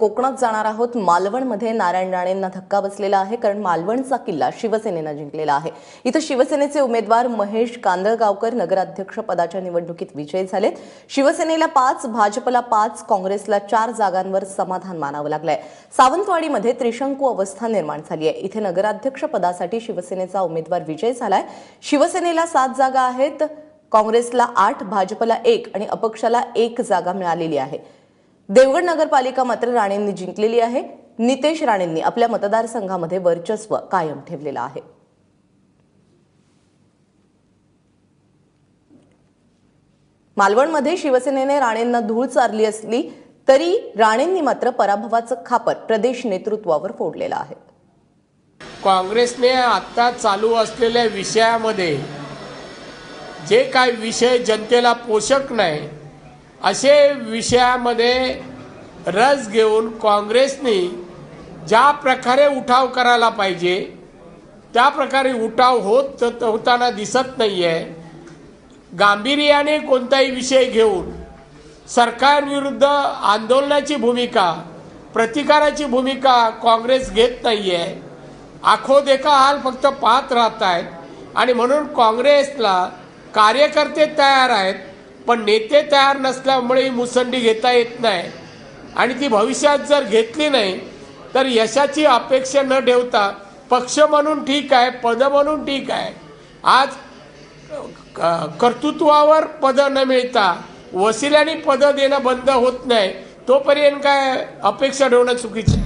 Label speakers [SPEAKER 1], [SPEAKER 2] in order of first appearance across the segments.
[SPEAKER 1] कोकणात जाणार आहोत. मालवणमध्ये नारायण राणेंना धक्का बसलेला आहे कारण मालवणचा किल्ला शिवसेनेनं जिंकलेला आहे. इथं शिवसेनेचे उमेदवार महेश कांदळगावकर नगराध्यक्ष पदाच्या निवडणुकीत विजयी झालेत. शिवसेनेला पाच भाजपला पाच काँग्रेसला चार जागांवर समाधान मानावं लागलंय. सावंतवाडीमध्ये त्रिशंकू अवस्था निर्माण झाली आहे. इथे नगराध्यक्ष पदासाठी शिवसेनेचा उमेदवार विजय झालाय. शिवसेनेला सात जागा आहेत. काँग्रेसला आठ भाजपला एक आणि अपक्षाला एक जागा मिळालेली आहे. देवगड नगरपालिका मात्र राणेंनी जिंकलेली आहे. नितेश राणेंनी आपल्या मतदारसंघामध्ये वर्चस्व कायम ठेवलेलं आहे. मालवणमध्ये शिवसेनेने राणेंना धूळ चारली असली तरी राणेंनी मात्र पराभवाचं खापर प्रदेश नेतृत्वावर फोडलेलं आहे.
[SPEAKER 2] काँग्रेसने आत्ता चालू असलेल्या विषयामध्ये जे काय विषय जनतेला पोषक नाही असे विषयामध्ये रस घेऊन काँग्रेसने ज्या प्रकारे उठाव करायला पाहिजे त्या प्रकारे उठाव होत होताना दिसत नाही आहे गांभीर्याने कोणताही विषय घेऊन सरकारविरुद्ध आंदोलनाची भूमिका प्रतिकाराची भूमिका काँग्रेस घेत नाही आखो देखा हाल फक्त पाहत राहत आहेत आणि म्हणून काँग्रेसला कार्यकर्ते तयार आहेत पण नेते तयार नसल्यामुळे ही मुसंडी घेता येत नाही. आणि ती भविष्यात जर घेतली नाही तर यशाची अपेक्षा न ठेवता पक्ष म्हणून ठीक आहे पद म्हणून ठीक आहे. आज क- कर्तृत्वावर पदं न मिळता वसिल्याने पदं देणं बंद होत नाही तोपर्यंत काय अपेक्षा ठेवणं चुकीचं?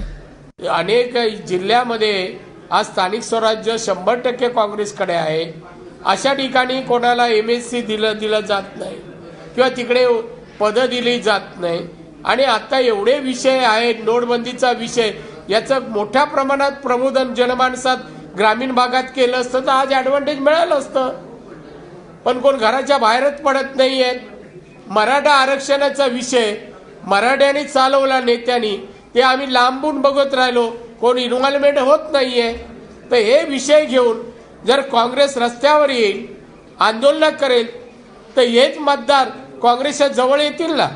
[SPEAKER 2] अनेक जिल्ह्यामध्ये आज स्थानिक स्वराज्य शंभर टक्के काँग्रेसकडे आहे. अशा ठिकाणी कोणाला एम एस सी दिलं दिलं जात नाही. किंवा तिकडे पदं दिली जात नाही. आणि आता एवढे विषय आहेत नोटबंदीचा विषय याचं मोठ्या प्रमाणात प्रबोधन जनमानसात ग्रामीण भागात केलं असतं तर आज ॲडव्हान्टेज मिळालं असतं. पण कोण घराच्या बाहेरच पडत नाही आहेत मराठा आरक्षणाचा विषय मराठ्यांनी चालवला नेत्यांनी ते आम्ही लांबून बघत राहिलो कोण इन्व्हॉल्वमेंट होत नाही आहे तर हे विषय घेऊन जर काँग्रेस रस्त्यावर येईल आंदोलन करेल तर हेच मतदार काँग्रेसच्या जवळ येतील ना?